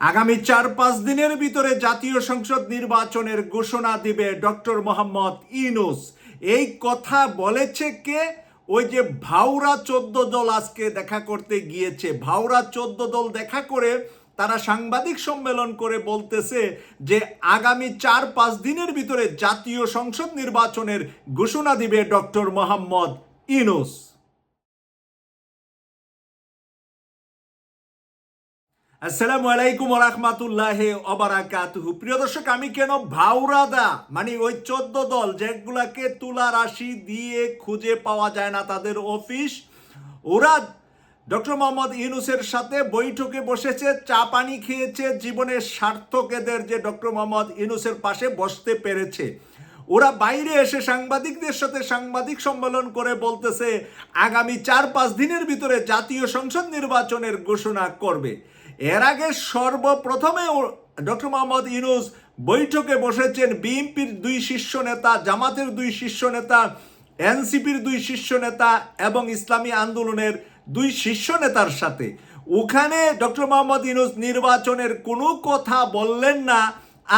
আগামী চার পাঁচ দিনের ভিতরে জাতীয় সংসদ নির্বাচনের ঘোষণা দিবে ডক্টর মোহাম্মদ ইনুস এই কথা বলেছে কে? ওই যে ভাওরা চোদ্দ দল আজকে দেখা করতে গিয়েছে। ভাওরা চোদ্দ দল দেখা করে তারা সাংবাদিক সম্মেলন করে বলতেছে যে আগামী চার পাঁচ দিনের ভিতরে জাতীয় সংসদ নির্বাচনের ঘোষণা দিবে ডক্টর মোহাম্মদ ইনুস আসসালামু আলাইকুম রহমাতুল্লাহ অবারাকাতুহু প্রিয় দর্শক, আমি কেন ভাওরাদা? মানে ওই চোদ্দ দল যেগুলাকে তুলা রাশি দিয়ে খুঁজে পাওয়া যায় না তাদের অফিস, ওরা ডক্টর মোহাম্মদ ইউনুসের সাথে বৈঠকে বসেছে, চা পানি খেয়েছে, জীবনের সার্থক এদের যে ডক্টর মোহাম্মদ ইউনুসের পাশে বসতে পেরেছে। ওরা বাইরে এসে সাংবাদিকদের সাথে সাংবাদিক সম্মেলন করে বলতেছে, আগামী চার পাঁচ দিনের ভিতরে জাতীয় সংসদ নির্বাচনের ঘোষণা করবে। এর আগে সর্বপ্রথমে ডক্টর মোহাম্মদ ইউনুস বৈঠকে বসেছেন বিএনপির দুই শীর্ষ নেতা, জামাতের দুই শীর্ষ নেতা, এনসিপির দুই শীর্ষ নেতা এবং ইসলামী আন্দোলনের দুই শীর্ষ নেতার সাথে। ওখানে ডক্টর মোহাম্মদ ইউনুস নির্বাচনের কোনো কথা বললেন না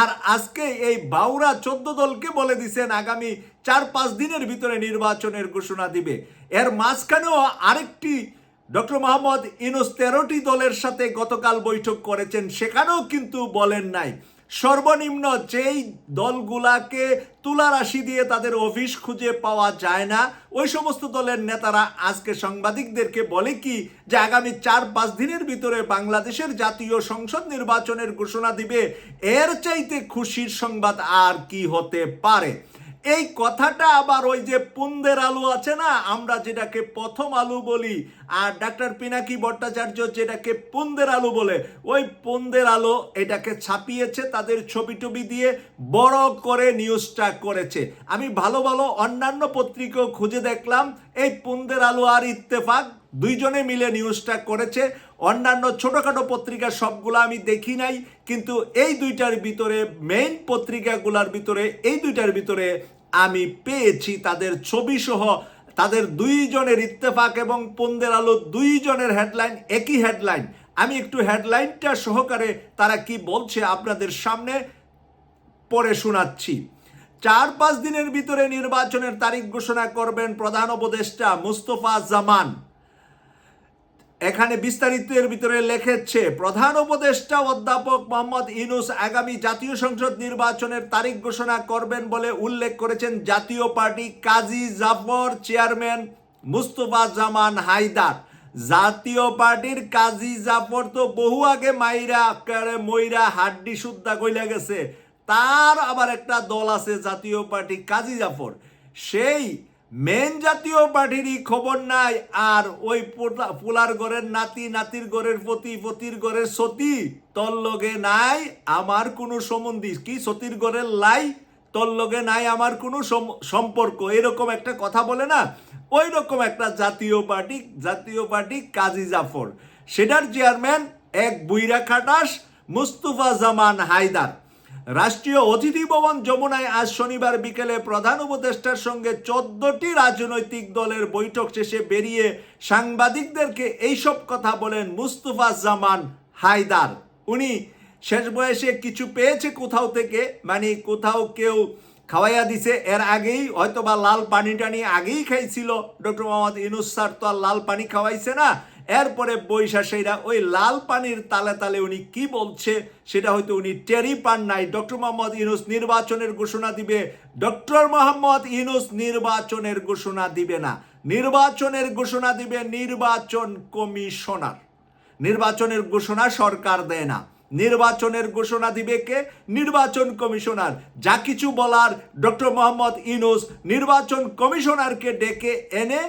আর আজকে এই বাউরা চোদ্দ দলকে বলে দিছেন আগামী চার পাঁচ দিনের ভিতরে নির্বাচনের ঘোষণা দিবে। এর মাঝখানেও আরেকটি ডক্টর মোহাম্মদ ইনুস তেরোটি দলের সাথে গতকাল বৈঠক করেছেন, সেখানেও কিন্তু বলেন নাই। সর্বনিম্ন যেই দলগুলাকে তুলা রাশি দিয়ে তাদের অফিস খুঁজে পাওয়া যায় না, ওই সমস্ত দলের নেতারা আজকে সাংবাদিকদেরকে বলে কি যে আগামী চার পাঁচ দিনের ভিতরে বাংলাদেশের জাতীয় সংসদ নির্বাচনের ঘোষণা দিবে, এর চাইতে খুশির সংবাদ আর কি হতে পারে? এই কথাটা আবার ওই যে পুন্দের আলু আছে না, আমরা যেটাকে প্রথম আলু বলি, আর ডাক্তার পিনাকি ভট্টাচার্য যেটাকে পুন্দের আলু বলে, ওই পুন্দের আলো এটাকে ছাপিয়েছে তাদের ছবি টবি দিয়ে বড় করে নিউজটা করেছে। আমি ভালো ভালো অন্যান্য পত্রিকাও খুঁজে দেখলাম, এই পুন্দের আলু আর ইত্তেফাক দুইজনে মিলে নিউজটা করেছে। অন্যান্য ছোটোখাটো পত্রিকা সবগুলো আমি দেখি নাই, কিন্তু এই দুইটার ভিতরে মেইন পত্রিকাগুলোর ভিতরে, এই দুইটার ভিতরে আমি পেয়েছি তাদের ছবি সহ তাদের দুইজনের ইত্তেফাক এবং পন্দের আলো দুইজনের হেডলাইন, একই হেডলাইন। আমি একটু হেডলাইনটা সহকারে তারা কি বলছে আপনাদের সামনে পরে শোনাচ্ছি। চার পাঁচ দিনের ভিতরে নির্বাচনের তারিখ ঘোষণা করবেন প্রধান উপদেষ্টা মুস্তফা জামান। এখানে বিস্তারিতের ভিতরে লেখেছে, প্রধান উপদেষ্টা অধ্যাপক মোহাম্মদ ইনুস আগামী জাতীয় সংসদ নির্বাচনের তারিখ ঘোষণা করবেন বলে উল্লেখ করেছেন জাতীয় পার্টি কাজী জাফর চেয়ারম্যান মুস্তফা জামান হায়দার। জাতীয় পার্টির কাজী জাফর তো বহু আগে মাইরা আকারে মইরা হাড্ডি সুদ্ধা কইলা গেছে। তার আবার একটা দল আছে জাতীয় পার্টি কাজী জাফর। সেই মেন জাতীয় পার্টিরই খবর নাই, আর ওই পোলা- পোলার ঘরের নাতি, নাতির ঘরের পতি, পতির ঘরের সতী তোর লগে নাই আমার কোনো সম্বন্ধী। কি সতীর ঘরের লাই তোর লগে নাই আমার কোনো সম- সম্পর্ক। এরকম একটা কথা বলে না ওই রকম একটা জাতীয় পার্টি জাতীয় পার্টি কাজী জাফর। সেটার চেয়ারম্যান এক বুইরা খাটাস, মুস্তফা জামান হায়দার। রাষ্ট্রীয় অতিথি ভবন যমুনায় আজ শনিবার বিকেলে প্রধান উপদেষ্টার সঙ্গে চোদ্দটি রাজনৈতিক দলের বৈঠক শেষে বেরিয়ে সাংবাদিকদেরকে এইসব কথা বলেন মুস্তফা জামান হায়দার। উনি শেষ বয়সে কিছু পেয়েছে কোথাও থেকে মানে কোথাও কেউ খাওয়াইয়া দিছে, এর আগেই হয়তো বা লাল পানি টানি আগেই খাইছিল। ডক্টর মোহাম্মদ ইনুস স্যার তো আর লাল পানি খাওয়াইছে না। এরপরে বৈশাখীরা ওই লাল পানির তালে তালে উনি কি বলছে, সেটা হয়তো উনি টেরি পান নাই। ডক্টর মোহাম্মদ ইনুস নির্বাচনের ঘোষণা দিবে। ডক্টর মোহাম্মদ ইনুস নির্বাচনের ঘোষণা দিবে না। নির্বাচনের ঘোষণা দিবে নির্বাচন কমিশনার। নির্বাচনের ঘোষণা সরকার দেয় না। নির্বাচনের ঘোষণা দিবে কে? নির্বাচন কমিশনার। যা কিছু বলার ডক্টর মোহাম্মদ ইনুস নির্বাচন কমিশনারকে ডেকে এনে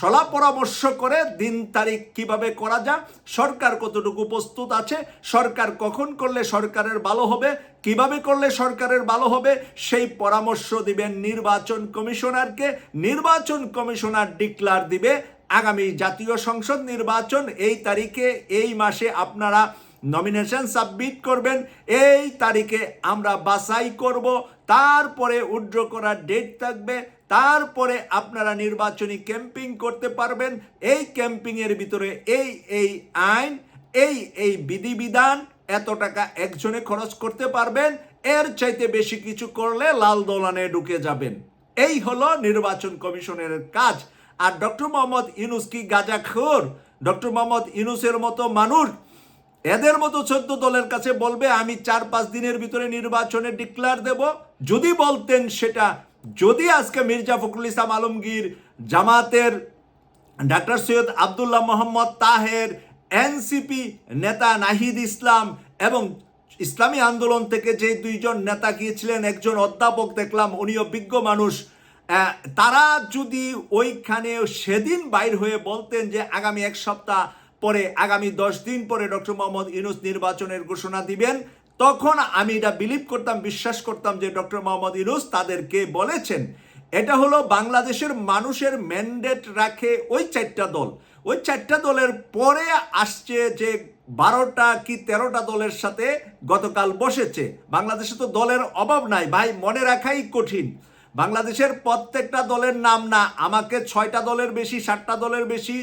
সলা পরামর্শ করে দিন তারিখ কীভাবে করা যায়, সরকার কতটুকু প্রস্তুত আছে, সরকার কখন করলে সরকারের ভালো হবে, কীভাবে করলে সরকারের ভালো হবে, সেই পরামর্শ দিবেন নির্বাচন কমিশনারকে, নির্বাচন কমিশনার ডিক্লার দিবে আগামী জাতীয় সংসদ নির্বাচন এই তারিখে, এই মাসে আপনারা নমিনেশন সাবমিট করবেন, এই তারিখে আমরা বাছাই করব, তারপরে উড্র করার ডেট থাকবে তারপরে আপনারা নির্বাচনী ক্যাম্পিং করতে পারবেন। এই ক্যাম্পিংয়ের ভিতরে এই এই আইন, এই এই বিধিবিধান এত টাকা একজনে খরচ করতে পারবেন। এর চাইতে বেশি কিছু করলে লাল দোলানে ঢুকে যাবেন। এই হলো নির্বাচন কমিশনের কাজ। আর ডক্টর মোহাম্মদ ইউনুস কি গাজাখোর? ডক্টর মোহাম্মদ ইউনুসের মতো মানুষ? এদের মতো চোদ্দ দলের কাছে বলবে, আমি চার পাঁচ দিনের ভিতরে নির্বাচনে ডিক্লার দেব। যদি বলতেন সেটা যদি আজকে মির্জা ফখরুল ইসলাম আলমগীর জামাতের ডাক্তার সৈয়দ আবদুল্লাহ মোহাম্মদ তাহের এনসিপি নেতা নাহিদ ইসলাম এবং ইসলামী আন্দোলন থেকে যে দুইজন নেতা গিয়েছিলেন, একজন অধ্যাপক দেখলাম, উনিও বিজ্ঞ মানুষ তারা যদি ওইখানে সেদিন বাইর হয়ে বলতেন যে আগামী এক সপ্তাহ পরে, আগামী দশ দিন পরে ডক্টর মোহাম্মদ ইউনুস নির্বাচনের ঘোষণা দিবেন তখন আমি এটা বিলিভ করতাম, বিশ্বাস করতাম যে ডক্টর মোহাম্মদ ইউনুস তাদেরকে বলেছেন, এটা হলো বাংলাদেশের মানুষের ম্যান্ডেট রাখে ওই চারটা দল। ওই চারটা দলের পরে আসছে যে বারোটা কি তেরোটা দলের সাথে গতকাল বসেছে। বাংলাদেশে তো দলের অভাব নাই, ভাই, মনে রাখাই কঠিন। বাংলাদেশের প্রত্যেকটা দলের নাম না, আমাকে ছয়টা দলের বেশি, সাতটা দলের বেশি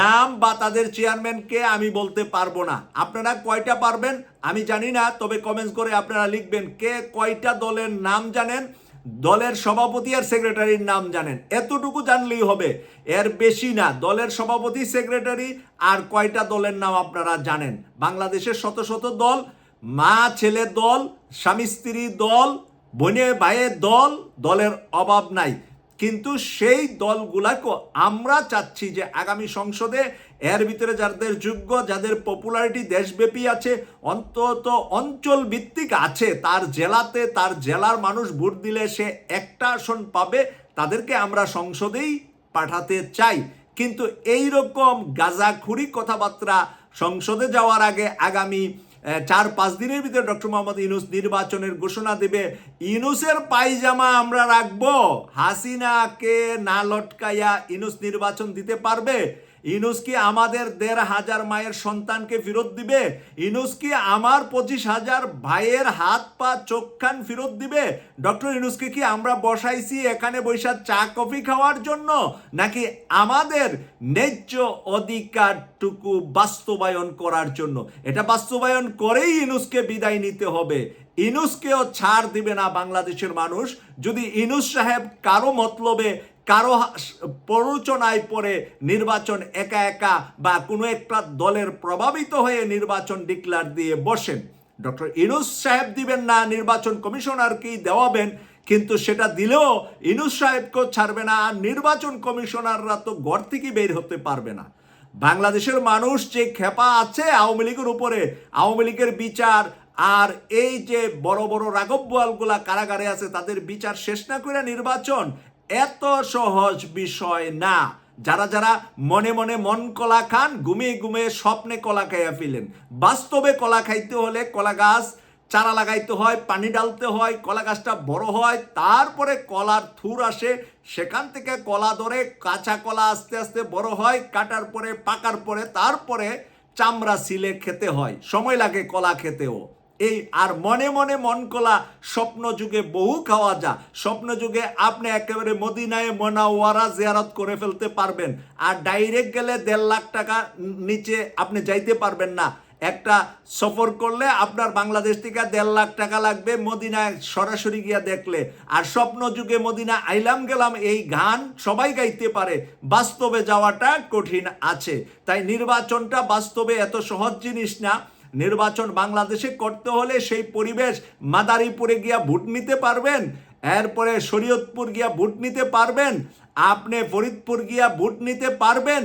নাম বা তাদের চেয়ারম্যানকে আমি বলতে পারব না। আপনারা কয়টা পারবেন? আমি জানি না, তবে কমেন্টস করে আপনারা লিখবেন কে কয়টা দলের নাম জানেন, দলের সভাপতি আর সেক্রেটারির নাম জানেন। এতটুকু জানলেই হবে, এর বেশি না, দলের সভাপতি সেক্রেটারি আর কয়টা দলের নাম আপনারা জানেন। বাংলাদেশের শত শত দল, মা, ছেলে দল, স্বামী, স্ত্রী দল বোনে ভাইয়ের দল, দলের অভাব নাই। কিন্তু সেই দলগুলাকে আমরা চাচ্ছি যে আগামী সংসদে এর ভিতরে যাদের যোগ্য, যাদের পপুলারিটি দেশব্যাপী আছে, অন্তত অঞ্চল ভিত্তিক আছে, তার জেলাতে তার জেলার মানুষ ভোট দিলে সে একটা আসন পাবে, তাদেরকে আমরা সংসদেই পাঠাতে চাই। কিন্তু এই রকম গাজাখুরি কথাবার্তা সংসদে যাওয়ার আগে আগামী চার, পাঁচ দিনের ভিতরে ডক্টর মোহাম্মদ ইনুস নির্বাচনের ঘোষণা দেবে। ইনুসের পায়জামা আমরা রাখব। হাসিনাকে না লটকাইয়া ইনুস নির্বাচন দিতে পারবে। ইনুস কি আমাদের দেড় হাজার মায়ের সন্তানকে ফেরত দিবে? ইনুস কি আমার পঁচিশ হাজার ভাইয়ের হাত পা চোখ কান ফেরত দিবে? ডক্টর ইনুসকে কি আমরা বসাইছি এখানে বৈশা চা কফি খাওয়ার জন্য? নাকি আমাদের ন্যায্য অধিকারটুকু বাস্তবায়ন করার জন্য? এটা বাস্তবায়ন করেই ইনুসকে বিদায় নিতে হবে। ইনুসকেও ছাড় দিবে না বাংলাদেশের মানুষ। যদি ইনুস সাহেব কারও মতলবে কারও প্ররোচনায় পড়ে নির্বাচন একা একা বা কোনো একটা দলের প্রভাবিত হয়ে নির্বাচন ডিক্লার দিয়ে বসেন। ডক্টর ইনুস সাহেব দিবেন না, নির্বাচন কমিশনারকেই দেওয়াবেন? কিন্তু সেটা দিলেও ইনুস সাহেবকেও ছাড়বে না, আর নির্বাচন কমিশনাররা তো ঘর থেকে বের হতে পারবে না। বাংলাদেশের মানুষ যে খেপা আছে আওয়ামী লীগের উপরে, আওয়ামী লীগের বিচার, আর এই যে বড় বড় রাঘব বোয়ালগুলা কারাগারে আছে, তাদের বিচার শেষ না করে নির্বাচন এত সহজ বিষয় না। যারা যারা মনে মনে মন কলা খান, ঘুমিয়ে ঘুমিয়ে স্বপ্নে কলা খাইয়া ফেলেন। বাস্তবে কলা খাইতে হলে কলা গাছ চারা লাগাইতে হয়, পানি ডালতে হয়, কলা গাছটা বড় হয়, তারপরে কলার থুর আসে। সেখান থেকে কলা ধরে কাঁচা কলা আস্তে আস্তে বড় হয়, কাটার পরে, পাকার পরে, তারপরে চামড়া সিলে খেতে হয়। সময় লাগে কলা খেতেও। এই আর মনে মনে মন কলা, স্বপ্ন যুগে বহু খাওয়া যা। স্বপ্ন যুগে আপনি একেবারে মদিনায় মোনাওয়ারা জিয়ারত করে ফেলতে পারবেন। আর ডাইরেক্ট গেলে দেড় লাখ টাকা নিচে আপনি যাইতে পারবেন না। একটা সফর করলে আপনার বাংলাদেশ থেকে দেড় লাখ টাকা লাগবে মদিনায় সরাসরি গিয়া দেখলে। আর স্বপ্ন যুগে মদিনা আইলাম গেলাম, এই গান সবাই গাইতে পারে। বাস্তবে যাওয়াটা কঠিন আছে। তাই নির্বাচনটা বাস্তবে এত সহজ জিনিস না। নির্বাচন বাংলাদেশে করতে হলে সেই পরিবেশ মাদারীপুরে গিয়া ভোট নিতে পারবেন, এরপরে শরীয়তপুর গিয়া ভোট নিতে পারবেন, আপনি ফরিদপুর গিয়া ভোট নিতে পারবেন,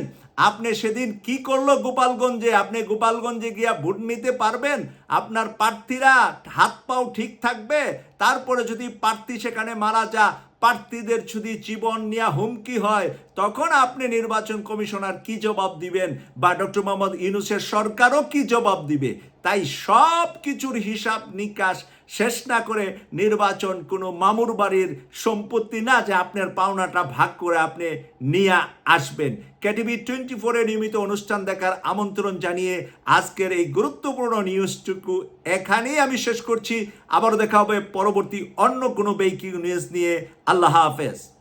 আপনি সেদিন কি করল গোপালগঞ্জে? আপনি গোপালগঞ্জে গিয়া ভোট নিতে পারবেন? আপনার প্রার্থীরা হাত পাও ঠিক থাকবে? তারপরে যদি প্রার্থী সেখানে মারা যা প্রার্থীদের যদি জীবন নেওয়া হুমকি হয়, তখন আপনি নির্বাচন কমিশনার কি জবাব দিবেন? বা ডক্টর মোহাম্মদ ইউনুসের সরকারও কি জবাব দিবে? তাই সব কিছুর হিসাব নিকাশ শেষ না করে নির্বাচন কোনো মামুর বাড়ির সম্পত্তি না যে আপনার পাওনাটা ভাগ করে আপনি নিয়ে আসবেন। কেটিভি টোয়েন্টি ফোরে নিয়মিত অনুষ্ঠান দেখার আমন্ত্রণ জানিয়ে আজকের এই গুরুত্বপূর্ণ নিউজটুকু এখানেই আমি শেষ করছি। আবার দেখা হবে পরবর্তী অন্য কোনো বেকিং নিউজ নিয়ে। আল্লাহ হাফেজ।